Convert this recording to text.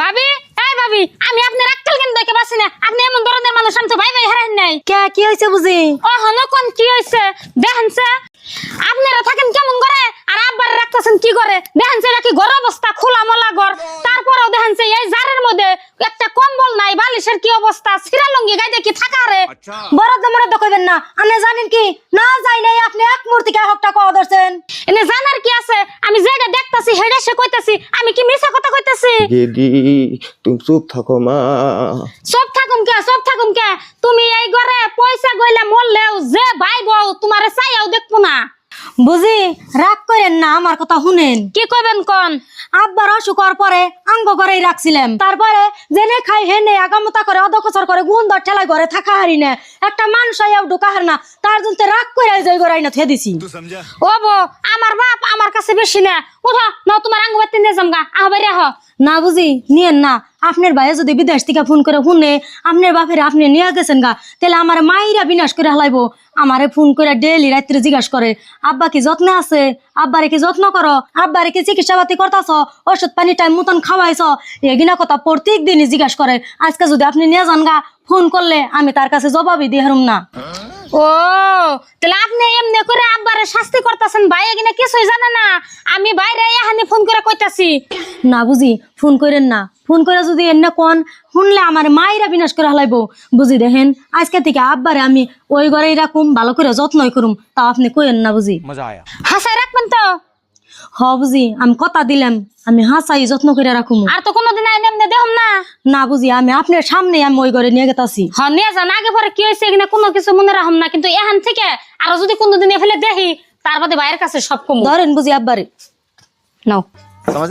ভাবি? এই ভাবি আমি আপনার আক্কেল কেন দেখে পাচ্ছি না? আপনি এমন ধরনের মানুষ আমি তো ভাই ভাই হারাই নাই। কে কি হয়েছে বুঝি? ও হন কোন কি হয়েছে? দেখেন আপনারা থাকেন কেমন করে? আর আব্বার রাখতেছেন কি করে? দেখেন সে নাকি ঘর অবস্থা খোলা মলা ঘর। তারপরেও দেখেন সে এই জারের মধ্যে একটা কম্বল নাই বালিশের কি অবস্থা? সিরা লঙ্গি গাইতে কি থাকা রে? বরাদ্দ মরাদ্দ কইবেন না। আপনি জানেন কি? না যাই নাই আপনি এক মূর্তি কে হকটা কওয়া ধরছেন? এনে জানার কি আছে? হেডে সে কইতাছি আমি কি মিছা কথা কইতাছি? তুমি চুপ থাকো মা। সব থাকুম কে সব থাকুম কে? তুমি এই ঘরে পয়সা গইলে মরলেও যে ভাই বউ তোমারে চাইয়াও দেখব না বুঝি? রাগ করেন না আমার কথা শুনেন। কি কইবেন কন? আব্বার অসুখ হওয়ার পরে আঙ্গ ঘরেই রাখছিলাম তারপরে জেনে খাই হেনে আগামতা করে অধকচর করে গুন্দর ঠেলায় ঘরে থাকা হারি না। একটা মানুষ আইয়াও ঢুকা হার না তার জন্য রাগ করে যাই গড়াই না থে দিছি। ও বো আমার বাপ আমার কাছে বেশি না। উঠো না তোমার আঙ্গ নিয়ে যামগা আহ বাইরে আহ। না বুঝি নিয়েন না। আপনার ভাইয়ে যদি বিদেশ থেকে ফোন করে শুনে, আপনার বাপের আপনি নিয়ে গেছেন গা, তাহলে আমার মাইরা বিনাশ করে হালাইবো। আমারে ফোন করে ডেলি রাত্রে জিজ্ঞাসা করে, আব্বা কি যত্নে আছে? আব্বারে কি যত্ন করো? আব্বারে কি চিকিৎসা পাতি করতাছ? ওষুধ পানি টাইম মতন খাওয়াইছ? এগিনা কথা প্রত্যেক দিনই জিজ্ঞাসা করে, আজকে যদি আপনি নিয়ে যান গা, ফোন করলে আমি তার কাছে জবাবই দিয়ে হারুম না। ও তাহলে আপনি এমনি করে আব্বারে শাস্তি করতেছেন ভাই এখানে কিছুই জানে না। আমি বাইরে এখানে ফোন করে কইতাছি। না বুঝি ফোন করেন না। ফোন করে যদি এনে কোন শুনলে আমার মায়েরা বিনাশ করে হালাইবো। বুঝি দেখেন আজকে থেকে আব্বারে আমি ওই ঘরেই রাখুম ভালো করে যত্নই করুম তা আপনি কইেন না বুঝি। হাসাই রাখবেন তো? হ বুঝি আমি কথা দিলাম আমি হাসাই যত্ন করে রাখুম। আর তো এমনি দেখুন না বুঝি আমি আপনার সামনে আমি ওই ঘরে নিয়ে গেতাছি। হ্যাঁ নিয়ে যান। আগে পরে কি হয়েছে এখানে কোনো কিছু মনে রাখম না কিন্তু এখান থেকে আরও যদি কোনোদিন ফেলে দেখি তার বাদে বাইরের কাছে সব কম। ধরেন বুঝি আব্বারে। নাও। সমাজ